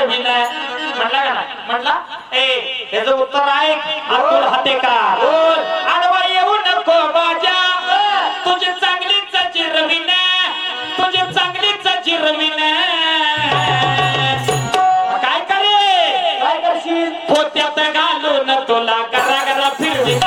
बडविन म्हणला का नाही? म्हणला? ए याचं उत्तर आहे अतुल हातेकार बोल. आडवा येऊ नको माझ्या तुझी चांगलीच चिरविन तुझी चांगलीच चिरविन काय करे? काय करशील? पोत्यात घालून तुला करा करा फिरविन.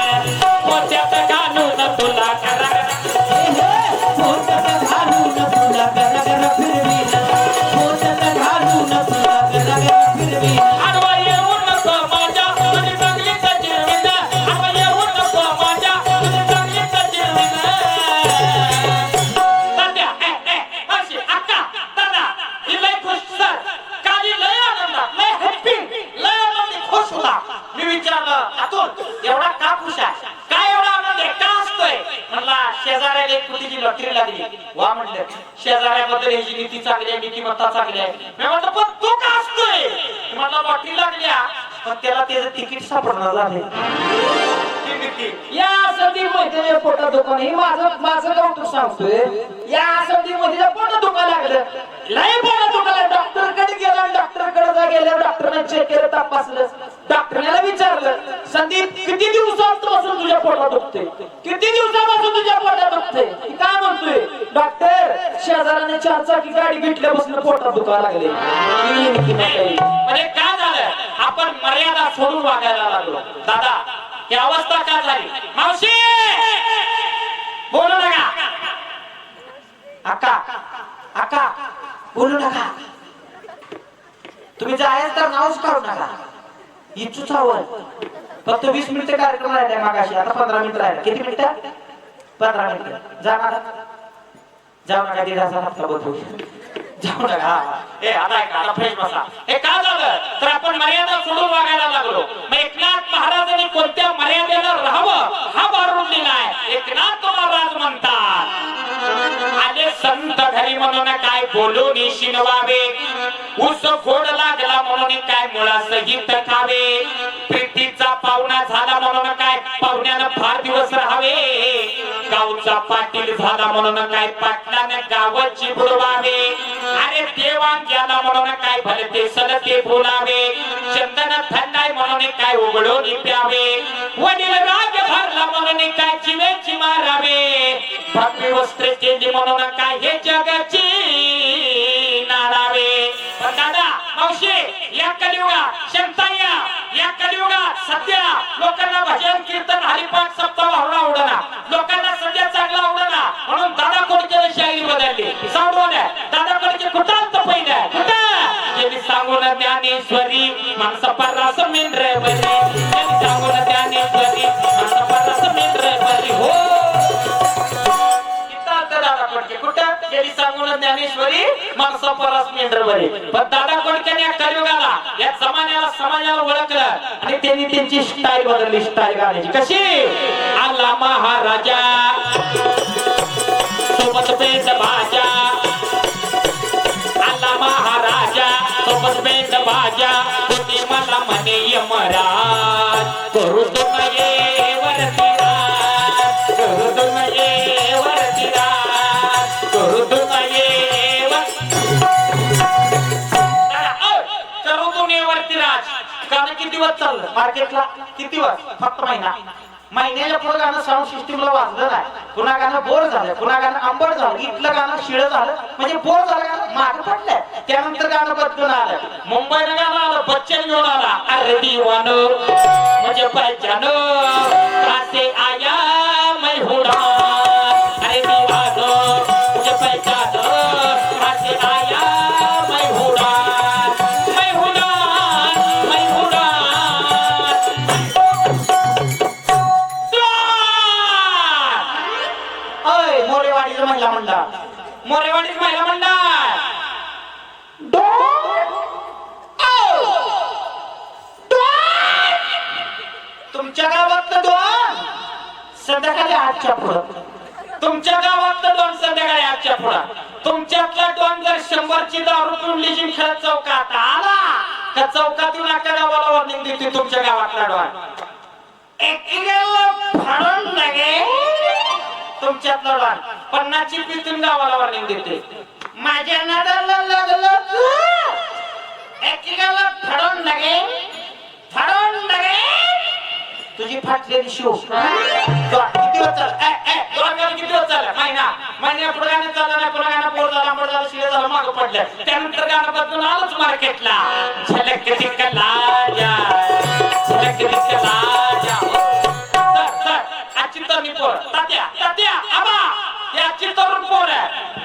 एक लागली. वा म्हणलं शेजाऱ्याबद्दल ह्याची नीती चांगली आहे नीतिमत्ता चांगली आहे. मी म्हटलं पण तो का असतोय मला लॉटरी लागल्या. पण त्याला त्याचं तिकीट सापडणार झाले. या संधी मध्ये पोटा दुकान हे माझं माझं डॉक्टर सांगतोय. या संधी मध्ये पोटा दुकान लागलं. लय पोटा दुखायला डॉक्टरकडे गेला डॉक्टरकडे गेल्या डॉक्टरने चेक केलं तपासलं. डॉक्टर विचारलं संदीप किती दिवसापासून तुझ्या पोटात दुखते किती दिवसापासून तुझ्या पोटात दुखते ती काय म्हणतोय डॉक्टर शेजाराने चार चाकी गाडी घेतल्यापासून पोटात दुखायला लागले. म्हणजे काय झालं? आपण मर्यादा सोडून वागायला लागलो. दादा ही अवस्था काय झाली? मावशी! बोलू नका. अक्का अक्का बोलू नका. तुम्ही जायच तर नावच काढू नका. इच्छूच हवं फक्त वीस मिनिटं कार्यक्रम राहिलाय मागाशी. आता पंधरा मिनिटं राहिला. किती मिनिटं? पंधरा मिनिटं. जाणार जाऊ नका दीड हजार हप्ता बदलू. जाऊ नका. ए आता ऐका आता फ्रेश बसा. हे का झालं तर आपण मर्यादा सोडून वागायला लागलो. मग एकनाथ महाराजांनी कोणत्या मर्यादेला राहावं हा बारून दिलाय. एकनाथ महाराज म्हणतात आले संत घरी म्हणून काय बोलून शिनवावे? ऊस गोड लागला म्हणून काय मुळा सहित खावे प्रीतीचा पाहुणा झाला म्हणून काय पाहुण्यानं फार दिवस गावचा पाटील झाला म्हणून काय पाटलाने गावाची बुडवावे अरे देवा गेला म्हणून काय भलते सलते बोलावे चंदन थंडाय म्हणून काय उघडून प्यावे वडील राग भरला म्हणून काय चिवेची मारावे? भव्य वस्त्र केली म्हणून काय हे जगाची नारावे? दादा मावशी या कलियुगा शंताया या कलियुगा सध्या लोकांना भजन कीर्तन हरिपाठ सप्ताह आवडा सांगून ज्ञानेश्वरी माणसा पररास मेंढर बरी गेली सांगून ज्ञानेश्वरी माणसा हो दादा कोडके कुठं? गेली सांगून ज्ञानेश्वरी माणसा मेंढर पण दादा कोडक्याने या कलियुगाला? या जमान्याला समाजाला ओळखलं. आणि त्यांनी त्यांची स्टाईल बदलली स्टाईल गाण्याची कशी? आला महाराजा. म्हणे यमराज करू तुमये वरती राज करू वरती करू वर करू तुम्ही वरती किती वाज चाललं? मार्केटला किती वाज फक्त महिना. महिन्याच्या पुढे गाणं साऊंड सिस्टीमला वाजलं नाही. पुन्हा गाणं बोर झालं. पुन्हा गाणं आंबट झालं. इथलं गाणं शिळ झालं. म्हणजे बोर झालं गाणं माग पडलंय. त्यानंतर गाणं बदलून आलं. मुंबईला गाणं आलं. बच्चन घेऊन आला. अरे दिवानो. म्हणजे पैजानो असे आया मै हुडा. संध्याकाळी आजच्या पुढं. तुमच्या गावातलं दोन संध्याकाळी आजच्या पुढं. तुमच्यातला दोन जर शंभरची दारू पिऊन लिजिंग खेळत चौकात आला त्या चौकातून अख्या गावाला वॉर्निंग देते तुमच्या गावातला डॉन एकीला फाडून लागे तुमच्यातला डॉन पन्नासची पितून गावाला वॉर्निंग देते माझ्या नादाला लागलं फाटलेली शिव. किती दिवस चाललं? गाणं किती महिना. महिन्या पुढे गाणं चाललं नाही पुढे गाणं झाला मोड झालं झालं मागं पडलं. त्यानंतर गाणं बदलून आलोच मार्केटला. झलक दिखला झलक दिखला आजची तरुण पोर. तात्या तात्या आबा. या आजची तरुण पोर. आहे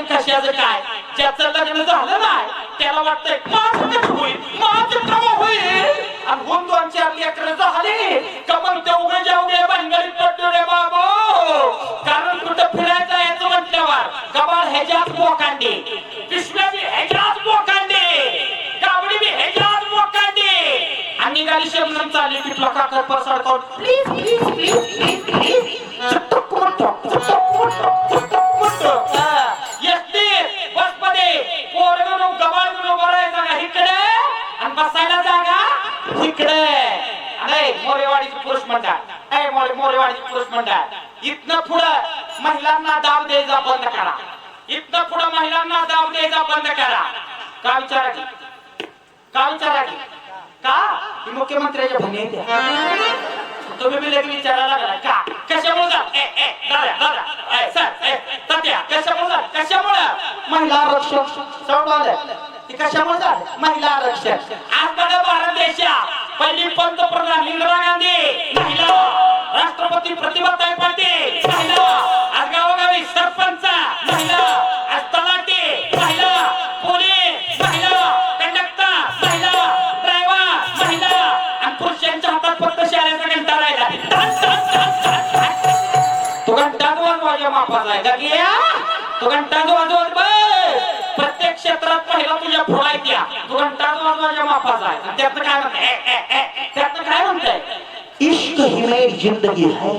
कारण कशाचं काय? ज्याचं लग्न झालं नाही त्याला वाटतंय माझं कधी होईल माझं कवा होईल. आणि होऊन दोन चार लेकरं झाली. का मग ते उगे जाऊगे भानगडीत पडलो रे बाबा. कारण कुठं फिरायचं याचं म्हटल्यावर गबाळ ह्याच्यात मोकांडी पिशव्या बी ह्याच्यात मोकांडी गावडी बी ह्याच्यात मोकांडी आणि निघाली शबनम चालली तिथला काकर पसार करून please please please please. Please चटक मोठं चटक मोठं इकडे. पुरुष मंडळ. मोरे पुरुष मंडळ. इथनं पुढं महिलांना दाब द्यायचा बंद करा. इथनं पुढं महिलांना दाब द्यायचा बंद करा. का विचारा की का विचारा की? का ही मुख्यमंत्र्याच्या बहिणी तुम्ही बी लगेच विचारायला लागला. का? कशामुळे जा? ए ए दादा दादा. ए सर ए कशामुळे कशामुळे? महिला आरक्षण. सोडवलं ती कशामुळे महिला आरक्षण. आज बघा भारत देशात. पहिली पंतप्रधान इंदिरा गांधी. महिला राष्ट्रपती प्रतिभाताई पाटील. महिला आज गावोगावी सरपंच. महिला आज तलाठी महिला पोलीस. महिला कंडक्टर. महिला ड्रायव्हर. महिला आणि पुरुषांच्या हातात फक्त शाळेचा घंटा राहिला. टन, तो घंटा वाजवायच्या मापाचा आहे का? घंटा वाजवत बस क्षेत्रात पहिला तुझ्या फुला त्या तू घंटा माझ्या मापाचा आहे. आणि त्यातनं काय म्हणते? ए, त्यातनं काय म्हणते? इश्क ही मेरी जिंदगी है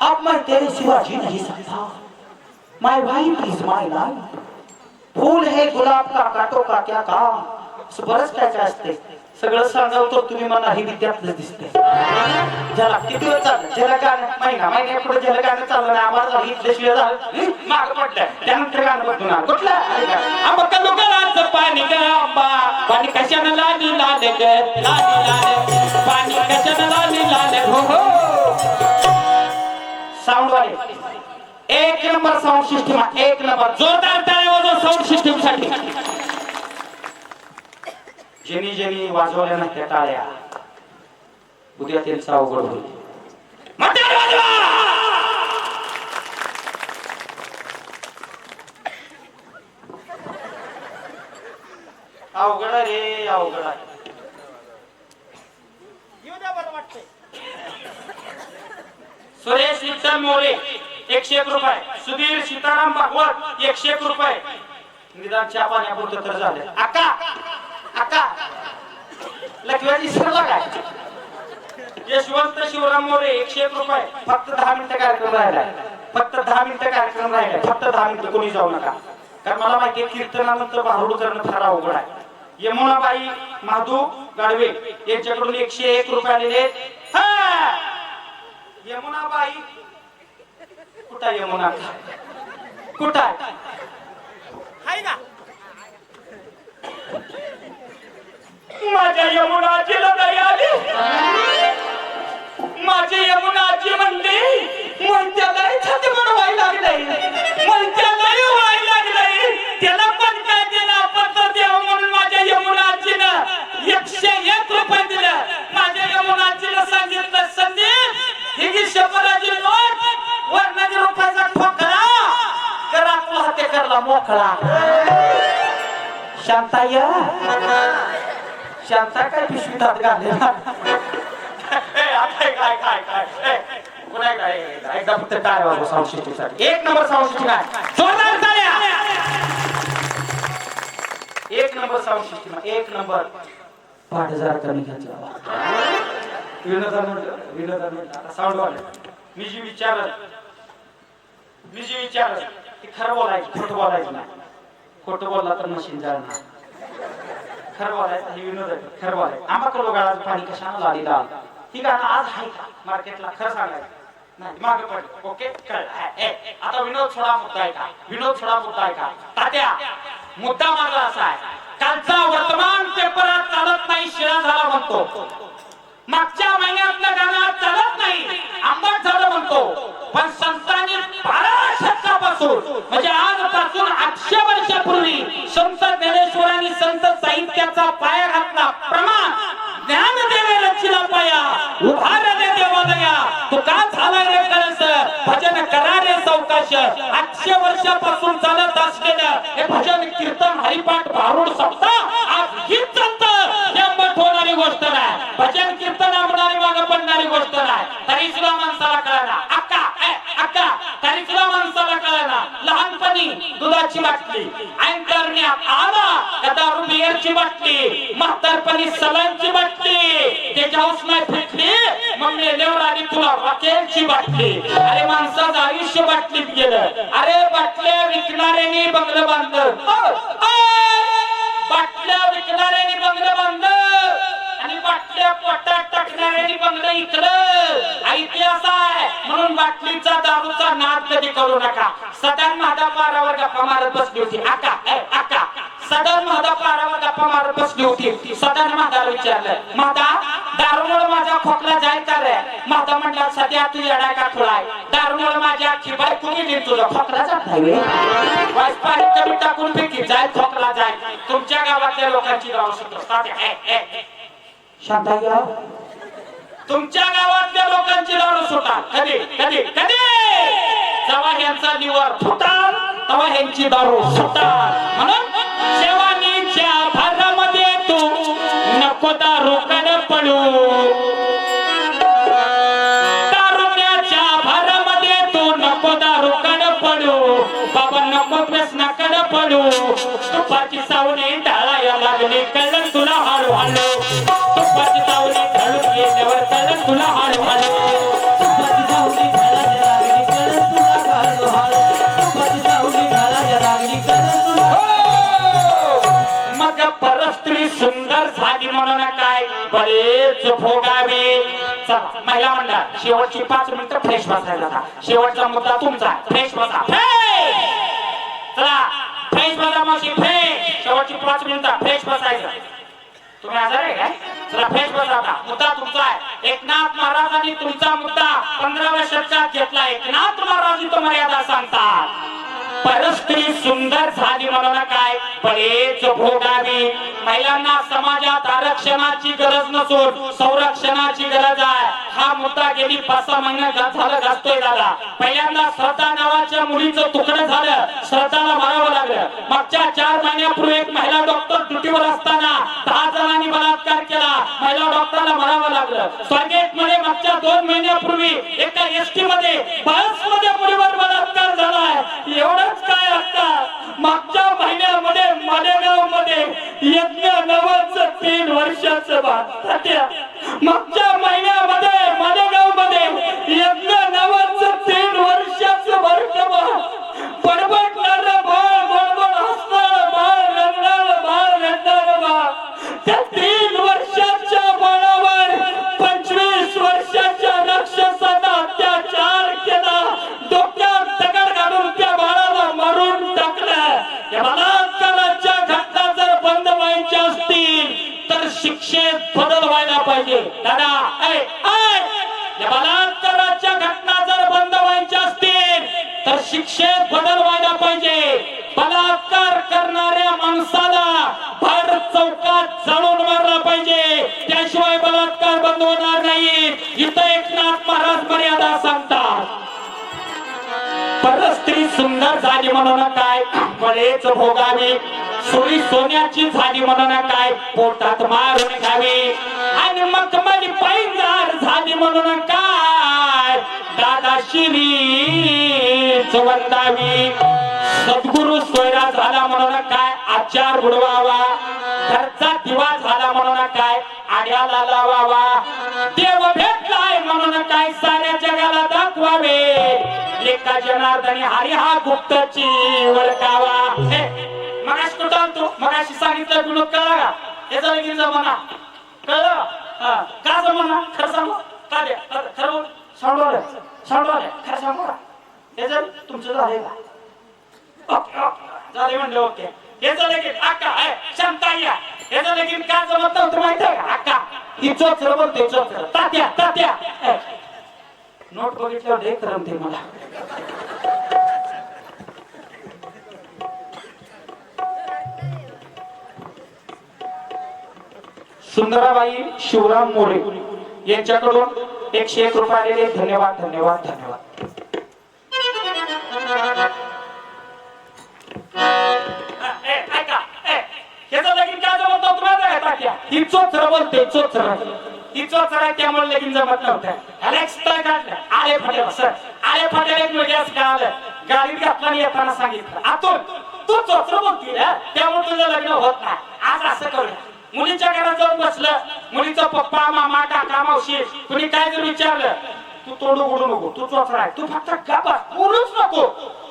अब मैं तेरे सिवा जी नहीं सकता. My wife is my life फूल है गुलाब का काटो का क्या काम? असं बरंच काय असते सगळं सांगवतो तुम्ही मला ही विद्यार्थी दिसते ज्याला किती वेळ चाललं ज्याला गाणं महिना महिन्या पुढे ज्याला गाणं चाललं नाही आम्हाला ही इथल्याशिवाय झालं. माग पडलं त्यानंतर गाणं बघून आलं. कुठलं? आंबा कलो गलाचं पाणी ग आंबा पाणी कशानं लाली लाल ग? लाली लाल. पाणी कशानं लाली लाल हो हो. साऊंड वाले. एक नंबर साऊंड सिस्टीम एक नंबर. जोरदार टाळ्या वाजव साऊंड सिस्टीमसाठी. ज्यांनी ज्यांनी वाजवल्या ना त्या टाळ्या उद्या त्यांचा अवघड होईल. अवघड रे अवघड सुरेश विठ्ठल मोरे एकशे एक रुपये. सुधीर सीताराम भागवत एकशे एक रुपये. निदान चहा पाण्यापुरतं तर झालं. आका आका लखव्याची सरला काय यशवंत शिवराम मोरे एकशे एक रुपये. फक्त दहा मिनिटं कार्यक्रम राहिलाय. फक्त दहा मिनिटं कार्यक्रम राहिलाय. फक्त दहा मिनिटं कोणी जाऊ नका. कारण मला माहिती आहे कीर्तनानंतर भारूड करणं फार अवघड आहे. यमुनाबाई माधू गाडवे यांच्याकडून एकशे एक रुपये आलेले हा! यमुनाबाई. कुठं यमुना? कुठं आहे? माझ्या यमुनाची लढाई आली. माझी यमुनाची म्हणते म्हणत्याला छाती व्हायला लागलंय. म्हणत्याला व्हायला लागलंय. त्याला पण काय दिलं पत्र द्यावं म्हणून माझ्या यमुनाचीनं एकशे एक रुपये दिलं. माझ्या यमुनाचीनं सांगितलं संदीप ही शंभराची नोट वर्णाची रुपयाचा ठोकरा करा तुला हाते करला मोकळा. शांताय शांता काय पिशवीत हात घाललेला काय काय काय काय पुन्हा एकदा एकदा. एकदा फक्त काय वाजव साऊंड एक नंबर साऊंड जोरदार एक नंबर साऊंड सिस्टम एक नंबर. पाठ हजार कमी घेतला विनोदा म्हटलं विनोदा म्हटलं. आता साऊंड वाले मी जी विचारत मी जी विचारत ते खरं बोलायचं खोटं बोलायचं नाही. खोटं बोलला तर मशीन जाणार. खरं बोलायचं हे विनोद आहे. आंबा गाळाचं पाणी कशाला लाली लाल ही गाणं आज आहे का? मार्केटला खरं सांगायचं नाही मागे ओके? आता विनोद मुद्दा आहे का? विनोद मुद्दा आहे का? तात्या मुद्दा असा आहे. कालचा वर्तमान पेपरात चालत नाही शिळा झाला म्हणतो. मागच्या महिन्यातलं गाणं आज चालत नाही. आंबट झालं म्हणतो. पण संतांनी बारा शतकापासून म्हणजे आजपासून आठशे वर्षापूर्वी संत ज्ञानेश्वरांनी संत साहित्याचा पाया घातला. प्रमाण दुधाची बाटली. ऐन करण्यात आला का दारू बियरची बाटली. म्हातारपणी सलांची बाटली. त्याच्या उष्माय फिटली मग मेल्यावर आली तुला रॉकेलची बाटली. अरे माणसाचं आयुष्य बाटलीत गेलं. अरे बाटल्या विकणाऱ्याने बंगलं बांधलं. हो, हो. बाटल्या विकणाऱ्याने बंगलं बांधलं. बाटल्या पोटात टाकणाऱ्याने बंगलं इकडं इतिहास आहे. म्हणून बाटलीचा दारूचा नाद कधी करू नका. सदान महादा पारावर गप्पा मारत बसली होती. आका आका. सदन महादा पारावर गप्पा मारत बसली होती. सदन महादाला विचारलं महादा दारूमुळे माझा खोकला जायचा रे? महादा म्हटला सध्या तू येणार का खुळाय दारूमुळे माझ्या अख्खी बाय कुणी दिली तुझा खोकला जात नाही कमी टाकून फेकी जाय खोकला जाय. तुमच्या गावातल्या लोकांची गाव सुटतो शांता घ्या तुमच्या गावातल्या लोकांची दारू सुटा कधी? कधी? कधी? जेव्हा यांचा निवार फुटाल तेव्हा यांची दारू सुटाल म्हणून शेवानीच्या भरामध्ये तू नको दारू कर पडू. तारुण्याच्या भरामध्ये तू नको दारू कड पडू. बाबा नको प्रश्न कड पडू. तुपाची सावणी ढाळाया लागली कळलं तुला हाळू बरेच भोगावे. चला महिला मंडळ शेवटची पाच मिनिटं फ्रेश बसायला आता. शेवटचा मुद्दा तुमचा. फ्रेश बसा. फ्रेश चला फ्रेश बसा मावशी फ्रेश शेवटची पाच मिनिटं फ्रेश बसायचं. तुम्ही आजार आहे काय? चला आता. मुद्दा तुमचा आहे. एकनाथ महाराजांनी तुमचा मुद्दा पंधराव्या शतकात घेतला. एकनाथ महाराज तो मर्यादा सांगतात. परस्त्री सुंदर झाली म्हणून काय? बरेच भोगावी महिलांना समाजात आरक्षणाची गरज नसून संरक्षणाची गरज आहे. हा मुद्दा गेली पाच सहा महिन्यात गा- झालं गाजतोय दादा. पहिल्यांदा श्रद्धा नावाच्या मुलीचं तुकडं झालं. श्रद्धाला मारावं लागलं. मागच्या चार महिन्यापूर्वी एक महिला डॉक्टर ड्युटीवर असताना दहा जणांनी बलात्कार केला. महिला डॉक्टरला मारावं लागलं. स्वारगेटमध्ये मागच्या दोन महिन्यापूर्वी एका एसटी मध्ये बसमध्ये मुलीवर बलात्कार झालाय. एवढंच काय आता? मागच्या महिन्यामध्ये मालेगावमध्ये यज्ञ नवच तीन वर्षाचं बाळ मागच्या महिन्यामध्ये तर शिक्षेत बदल व्हायला पाहिजे. बलात्कार करणाऱ्या माणसाला भर चौकात जाळून मारला पाहिजे. त्याशिवाय बलात्कार बंद होणार नाही. इथं एकनाथ महाराज मर्यादा सांगतात. परस्त्री सुंदर झाली म्हणून काय? बरेच भोगावी. सोयी सोन्याची झाली म्हणून काय? पोटात मारून घ्यावी. आणि मखमली पैंजार झाली म्हणून काय? दादा शिरी वंदावी सद्गुरु सोयरा झाला म्हणून काय? आचार बुडवावा. घरचा दिवा झाला म्हणून काय? आड्याला लावावा. देव भेटलाय म्हणून काय? साऱ्या जगाला दाखवावे. एका जनार्दने हरी हा गुप्तची ओळखावा मगाशी कुठं आणतो मगाशी सांगितलं विनोद कळला का? हे लगीन जमाना कळलं? हा. का जमाना? खरं सांगू? का द्या खरं खरं बोल. खरं सांगू हे जर तुमचं झालंय का झाले. म्हणले ओके. हे झालं की अक्का ए, शांता या हे झालं की काय जमत नव्हतं माहिती आहे का? अक्का ही चोचर बोलते चोचर तात्या तात्या. नोट बघितल्यावर लय करमते मला. सुंदराबाई शिवराम मोरे यांच्याकडून एकशे एक रुपये आलेले. धन्यवाद धन्यवाद धन्यवाद. आहे का तात्या? ही चोचर बोलते आहे त्यामुळे लगीन जमत नव्हतं. अलेक्स तर काढलं आले फाटे सर. आले फाटे एक मुलगी असं आलं गाडीत घातला येताना सांगितलं आतून तू चोचर बोलती ना त्यामुळे तुझं लग्न होत नाही. आज असं करूया. मुलीच्या घरात जाऊन बसलं. मुलीचा पप्पा मामा काका मावशी कुणी काय जर विचारलं तू तोंड उघडू नको तू चोचरा आहे. तू फक्त का बस. बोलूच नको.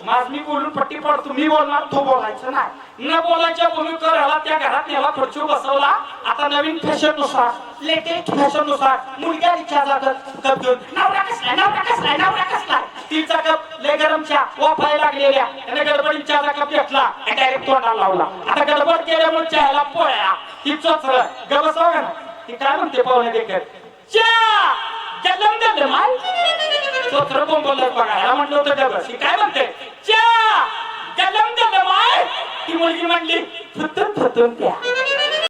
माझ मी बोलून पट्टी पडतो. मी बोलणार तो बोलायचं नाही. न बोलायच्या बोलून ह्याला त्या घरात याला खुर्चीवर बसवला. आता नवीन फॅशननुसार लेटेस्ट फॅशननुसार मुलगा इच्छा जातात कप घेऊन. नवरा कसलाय नवरा कसलाय नवरा कसलाय तिचा कप लय गरम चहा लागलेल्या. त्याने गडबडीत चहाचा कप घेतला डायरेक्ट तोंडाला लावला. आता गडबड केल्यामुळे चहाला पोळ्या. ती चोचर. गबस ना ती काय म्हणते पाहुणे देखत? चा गल्लम गल्लम आय चोत्र कोण बोलत बघा ह्याला म्हटलं होतं डबस काय म्हणते? च्या! गल्लम गल्लम आय ती मुलगी म्हणली फुतून फुतून त्या.